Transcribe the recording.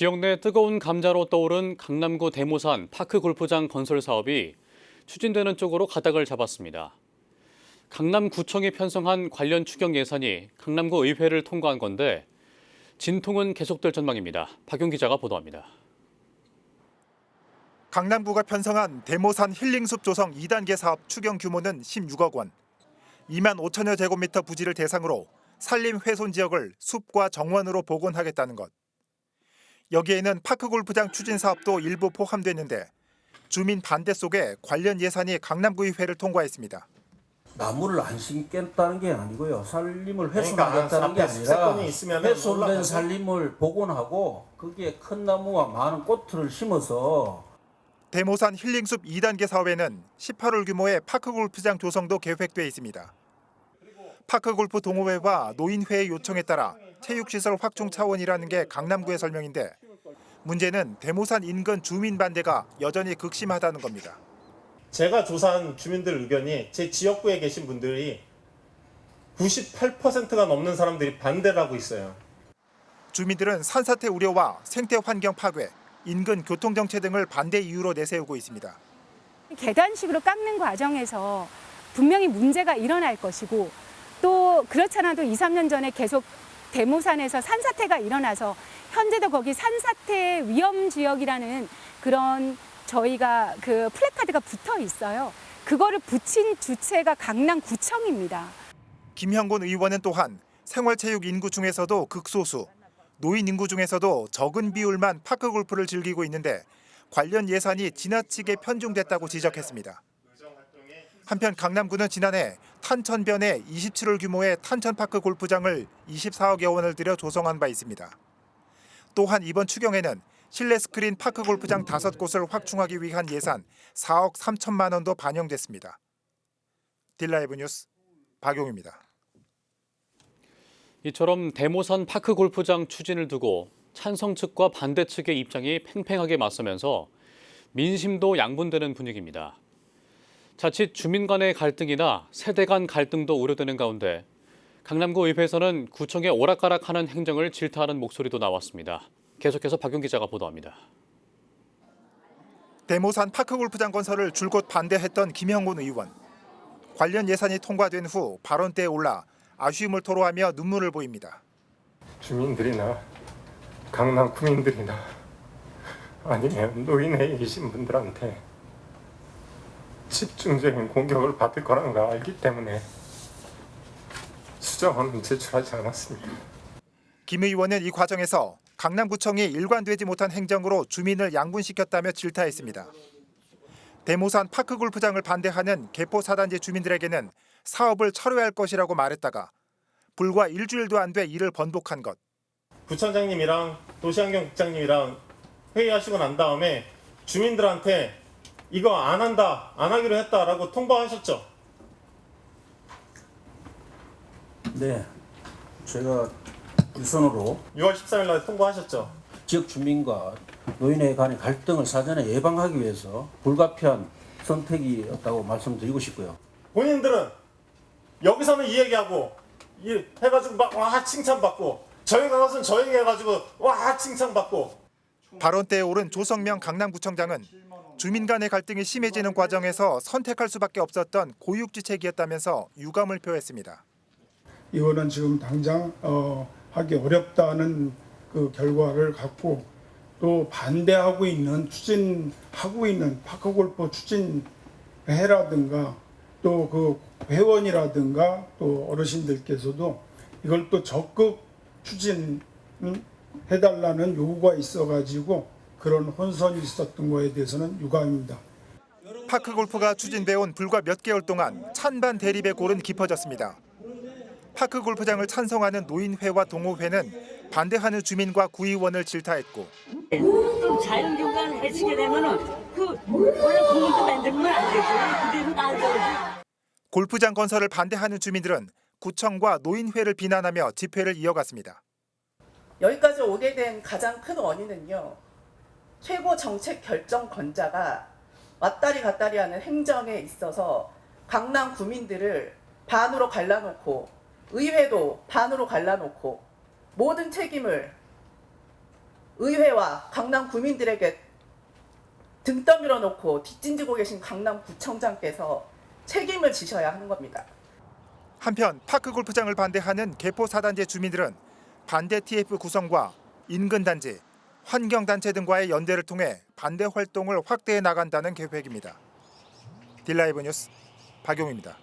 지역 내 뜨거운 감자로 떠오른 강남구 대모산 파크 골프장 건설 사업이 추진되는 쪽으로 가닥을 잡았습니다. 강남구청이 편성한 관련 추경 예산이 강남구 의회를 통과한 건데 진통은 계속될 전망입니다. 박용 기자가 보도합니다. 강남구가 편성한 대모산 힐링숲 조성 2단계 사업 추경 규모는 16억 원. 2만 5천여 제곱미터 부지를 대상으로 산림 훼손 지역을 숲과 정원으로 복원하겠다는 것. 여기에는 파크 골프장 추진 사업도 일부 포함됐는데 주민 반대 속에 관련 예산이 강남구의회를 통과했습니다. 나무를 안 심겠다는 게 아니고요. 산림을 그러니까 훼손하겠다는 게 앞에 아니라 훼손된 올라가서 산림을 복원하고 거기에 큰 나무와 많은 꽃을 심어서 대모산 힐링숲 2단계 사업에는 18홀 규모의 파크 골프장 조성도 계획돼 있습니다. 파크 골프 동호회와 노인회의 요청에 따라 체육시설 확충 차원이라는 게 강남구의 설명인데 문제는 대모산 인근 주민 반대가 여전히 극심하다는 겁니다. 제가 조사한 주민들 의견이 제 지역구에 계신 분들이 98%가 넘는 사람들이 반대를 하고 있어요. 주민들은 산사태 우려와 생태 환경 파괴, 인근 교통 정체 등을 반대 이유로 내세우고 있습니다. 계단식으로 깎는 과정에서 분명히 문제가 일어날 것이고 또 그렇잖아도 2, 3년 전에 계속 대모산에서 산사태가 일어나서 현재도 거기 산사태 위험 지역이라는 그런 저희가 그 플래카드가 붙어 있어요. 그거를 붙인 주체가 강남구청입니다. 김형곤 의원은 또한 생활체육 인구 중에서도 극소수, 노인 인구 중에서도 적은 비율만 파크 골프를 즐기고 있는데 관련 예산이 지나치게 편중됐다고 지적했습니다. 한편 강남구는 지난해 탄천변에 27홀 규모의 탄천파크 골프장을 24억여 원을 들여 조성한 바 있습니다. 또한 이번 추경에는 실내 스크린 파크 골프장 5곳을 확충하기 위한 예산 4억 3천만 원도 반영됐습니다. 딜라이브 뉴스 박용입니다. 이처럼 대모산 파크 골프장 추진을 두고 찬성 측과 반대 측의 입장이 팽팽하게 맞서면서 민심도 양분되는 분위기입니다. 자칫 주민 간의 갈등이나 세대 간 갈등도 우려되는 가운데 강남구 의회에서는 구청의 오락가락하는 행정을 질타하는 목소리도 나왔습니다. 계속해서 박용 기자가 보도합니다. 대모산 파크 골프장 건설을 줄곧 반대했던 김형곤 의원. 관련 예산이 통과된 후 발언대에 올라 아쉬움을 토로하며 눈물을 보입니다. 주민들이나 강남 구민들이나 아니면 노인회에 계신 분들한테 집중적인 공격을 받을 거라는 걸 알기 때문에 수정안은 제출하지 않았습니다. 김 의원은 이 과정에서 강남구청이 일관되지 못한 행정으로 주민을 양분시켰다며 질타했습니다. 대모산 파크 골프장을 반대하는 개포 사단지 주민들에게는 사업을 철회할 것이라고 말했다가 불과 일주일도 안돼 일을 번복한 것. 부청장님이랑 도시환경국장님이랑 회의하시고 난 다음에 주민들한테 이거 안 한다, 안 하기로 했다라고 통보하셨죠. 네 제가 우선으로 6월 13일 날 통보하셨죠. 지역 주민과 노인회 간의 갈등을 사전에 예방하기 위해서 불가피한 선택이었다고 말씀드리고 싶고요. 본인들은 여기서는 이 얘기하고 이 해가지고 막 와 칭찬받고 저희 가서는 저 얘기해가지고 와 칭찬받고 발언대에 오른 조성명 강남구청장은 주민 간의 갈등이 심해지는 과정에서 선택할 수밖에 없었던 고육지책이었다면서 유감을 표했습니다. 이거는 지금 당장 어, 하기 어렵다는 그 결과를 갖고 또 반대하고 있는 추진하고 있는 파크골프 추진회라든가 또 그 회원이라든가 또 어르신들께서도 이걸 또 적극 추진해달라는 요구가 있어가지고 그런 혼선이 있었던 거에 대해서는 유감입니다. 파크 골프가 추진돼 온 불과 몇 개월 동안 찬반 대립의 골은 깊어졌습니다. 파크 골프장을 찬성하는 노인회와 동호회는 반대하는 주민과 구의원을 질타했고 자연경관 해치게 되면은 그 원래 공원도 만들면 안 되지 그대로 놔둬야지 골프장 건설을 반대하는 주민들은 구청과 노인회를 비난하며 집회를 이어갔습니다. 여기까지 오게 된 가장 큰 원인은요. 최고 정책 결정 권자가 왔다리 갔다리 하는 행정에 있어서 강남 구민들을 반으로 갈라놓고 의회도 반으로 갈라놓고 모든 책임을 의회와 강남 구민들에게 등 떠밀어 놓고 뒷짐지고 계신 강남 구청장께서 책임을 지셔야 하는 겁니다. 한편 파크 골프장을 반대하는 개포 사단제 주민들은 반대 TF 구성과 인근 단지, 환경 단체 등과의 연대를 통해 반대 활동을 확대해 나간다는 계획입니다. 딜라이브 뉴스 박용입니다.